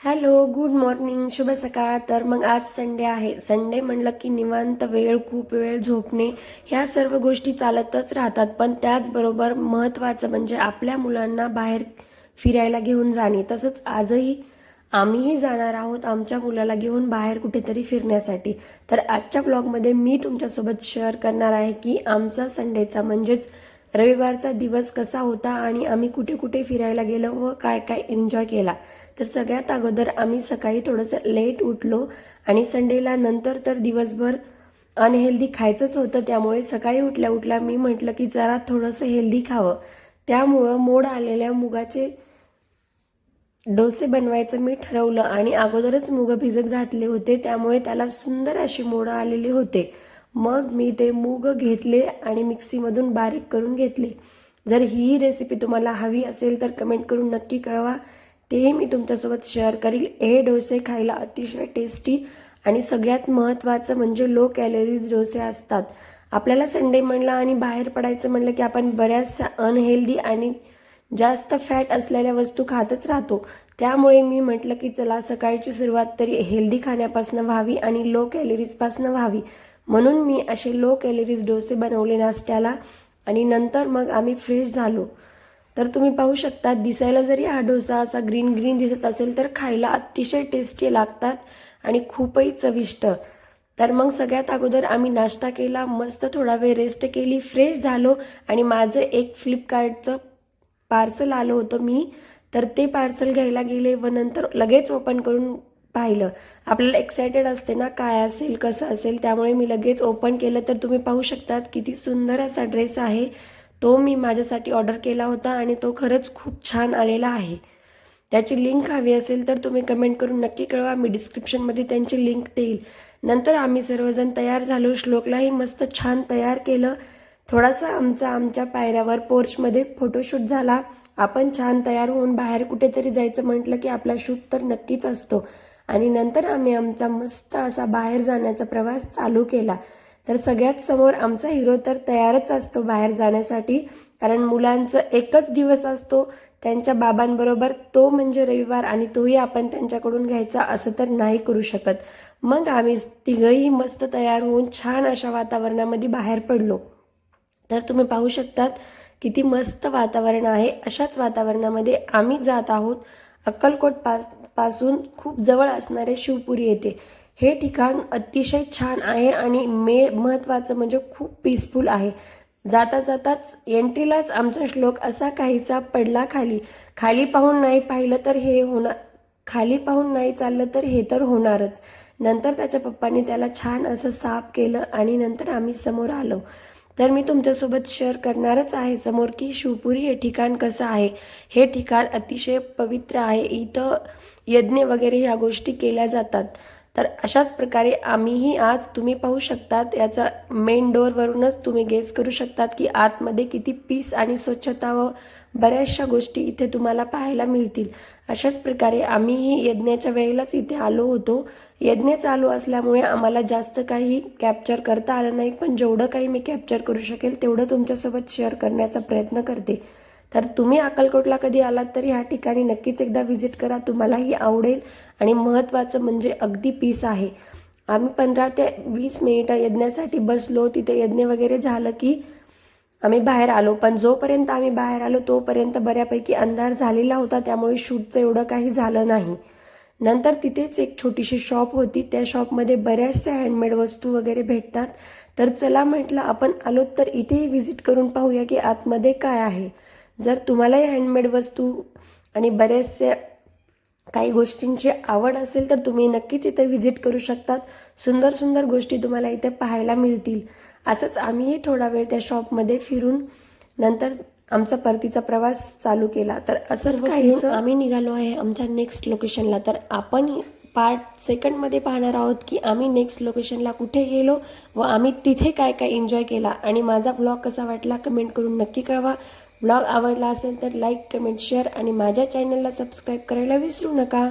Hello good morning शुभ सकाळ. तर मग आज संडे आहे. संडे म्हणलं की निवांत वेळ खूप वेळ झोपणे ह्या सर्व गोष्टी चालतच राहतात. पण त्याचबरोबर महत्त्वाचं म्हणजे आपल्या मुलांना बाहेर फिरायला घेऊन जाणे. तसंच आजही आम्हीही जाणार आहोत आमच्या मुलाला घेऊन बाहेर कुठेतरी फिरण्यासाठी. तर आजच्या ब्लॉगमध्ये मी तुमच्यासोबत शेअर करणार आहे की आमचा संडेचा म्हणजेच रविवारचा दिवस कसा होता आणि आम्ही कुठे कुठे फिरायला गेलो व काय काय एन्जॉय केला. तर सगळ्यात अगोदर आम्ही सकाळी थोडंसं लेट उठलो आणि संडेला नंतर तर दिवसभर अनहेल्दी खायचंच होतं. त्यामुळे सकाळी उठल्या उठल्या मी म्हटलं की जरा थोडंसं हेल्दी खावं. त्यामुळं मोड आलेल्या मुगाचे डोसे बनवायचं मी ठरवलं आणि अगोदरच मुग भिजत घातले होते. त्यामुळे त्याला सुंदर अशी मोडं आलेली होते. मग मी ते मूग घेतले आणि मिक्सीमधून बारीक करून घेतले. जर ही रेसिपी तुम्हाला हवी असेल तर कमेंट करून नक्की कळवा. तेही मी तुमच्यासोबत शेअर करील. हे डोसे खायला अतिशय टेस्टी आणि सगळ्यात महत्त्वाचं म्हणजे लो कॅलरीज डोसे असतात. आपल्याला संडे म्हणलं आणि बाहेर पडायचं म्हणलं की आपण बऱ्याचशा अनहेल्दी आणि जास्त फॅट असलेल्या वस्तू खातच राहतो. त्यामुळे मी म्हटलं की चला सकाळची सुरुवात तरी हेल्दी खाण्यापासून व्हावी आणि लो कॅलरीजपासून व्हावी. म्हणून मी असे लो कॅलरीज डोसे बनवले नाश्त्याला आणि नंतर मग आम्ही फ्रेश झालो. तर तुम्ही पाहू शकता दिसायला जरी हा डोसा असा ग्रीन ग्रीन दिसत असेल तर खायला अतिशय टेस्टी लागतात आणि खूपही चविष्ट. तर मग सगळ्यात अगोदर आम्ही नाश्ता केला मस्त थोडा वेळ रेस्ट केली फ्रेश झालो आणि माझं एक फ्लिपकार्टचं पार्सल आलं होतं मी. तर ते पार्सल घ्यायला गेले व नंतर लगेच ओपन करून पाहिलं. आपल्याला एक्सायटेड असते ना काय असेल कसं असेल त्यामुळे मी लगेच ओपन केलं. तर तुम्ही पाहू शकतात किती सुंदर असा ड्रेस आहे. तो मी माझ्यासाठी ऑर्डर केला होता आणि तो खरंच खूप छान आलेला आहे. त्याची लिंक हवी असेल तर तुम्ही कमेंट करून नक्की कळवा. मी डिस्क्रिप्शनमध्ये त्यांची लिंक देईल. नंतर आम्ही सर्वजण तयार झालो. श्लोकलाही मस्त छान तयार केलं. थोडासा आमचा आमच्या पायऱ्यावर पोर्चमध्ये फोटोशूट झाला. आपण छान तयार होऊन बाहेर कुठेतरी जायचं म्हटलं की आपला शूट तर नक्कीच असतो. आणि नंतर आम्ही आमचा मस्त असा बाहेर जाण्याचा प्रवास चालू केला. तर सगळ्यात समोर आमचा हिरो तर तयारच असतो बाहेर जाण्यासाठी. कारण मुलांचं एकच दिवस असतो त्यांच्या बाबांबरोबर तो म्हणजे रविवार आणि तोही आपण त्यांच्याकडून घ्यायचा असं तर नाही करू शकत. मग आम्ही तिघंही मस्त तयार होऊन छान अशा वातावरणामध्ये बाहेर पडलो. तर तुम्ही पाहू शकतात किती मस्त वातावरण आहे. अशाच वातावरणामध्ये आम्ही जात आहोत अक्कलकोट पा पासून खूप जवळ असणारे शिवपुरी येथे हे ठिकाण अतिशय छान आहे आणि मे महत्त्वाचं म्हणजे खूप पीसफुल आहे. जाता जाताच एंट्रीलाच आमचा श्लोक असा काहीसा पडला खाली. खाली पाहून नाही पाहिलं तर हे होणार खाली पाहून नाही चाललं तर हे तर होणारच. नंतर त्याच्या पप्पांनी त्याला छान असं साफ केलं आणि नंतर आम्ही समोर आलो. तर मी तुमच्यासोबत शेअर करणारच आहे समोर की शिवपुरी हे ठिकाण कसं आहे. हे ठिकाण अतिशय पवित्र आहे. इथं यज्ञ वगैरे ह्या गोष्टी केल्या जातात. तर अशाच प्रकारे आम्हीही आज तुम्ही पाहू शकतात याचा मेन डोअरवरूनच तुम्ही गेस करू शकतात की आतमध्ये किती पीस आणि स्वच्छता व बऱ्याचशा गोष्टी इथे तुम्हाला पाहायला मिळतील. अशाच प्रकारे आम्हीही यज्ञाच्या वेळेलाच इथे आलो होतो. यज्ञ चालू असल्यामुळे आम्हाला जास्त काही कॅप्चर करता आलं नाही पण जेवढं काही मी कॅप्चर करू शकेल तेवढं तुमच्यासोबत शेअर करण्याचा प्रयत्न करते. तर तुम्ही अक्कलकोटला कधी आलात तर ह्या ठिकाणी नक्कीच एकदा व्हिजिट करा. तुम्हालाही आवडेल. आणि महत्त्वाचं म्हणजे अगदी पीस आहे. आम्ही पंधरा ते वीस मिनिटं यज्ञासाठी बसलो. तिथे यज्ञ वगैरे झालं की आम्ही बाहेर आलो. पण जोपर्यंत आम्ही बाहेर आलो तोपर्यंत बऱ्यापैकी अंधार झालेला होता. त्यामुळे शूटचं एवढं काही झालं नाही. नंतर तिथेच एक छोटीशी शॉप होती. त्या शॉपमध्ये बऱ्याचशा हँडमेड वस्तू वगैरे भेटतात. तर चला म्हटलं आपण आलो तर इथेही व्हिजिट करून पाहूया की आतमध्ये काय आहे. जर तुम्हालाही हँडमेड वस्तू आणि बऱ्याचशा काही गोष्टींची आवड असेल तर तुम्ही नक्कीच इथे व्हिजिट करू शकतात. सुंदर सुंदर गोष्टी तुम्हाला इथे पाहायला मिळतील. असंच आम्हीही थोडा वेळ त्या शॉपमध्ये फिरून नंतर आमचा परतीचा प्रवास चालू केला. तर असंच काही आम्ही निघालो आहे आमच्या नेक्स्ट लोकेशनला तर आपण पार्ट सेकंडमध्ये पाहणार आहोत की आम्ही नेक्स्ट लोकेशनला कुठे गेलो व आम्ही तिथे काय काय एन्जॉय केला. आणि माझा ब्लॉग कसा वाटला कमेंट करून नक्की कळवा. ब्लॉग आवडला असेल तर लाईक कमेंट शेअर आणि माझ्या चॅनलला सबस्क्राईब करायला विसरू नका.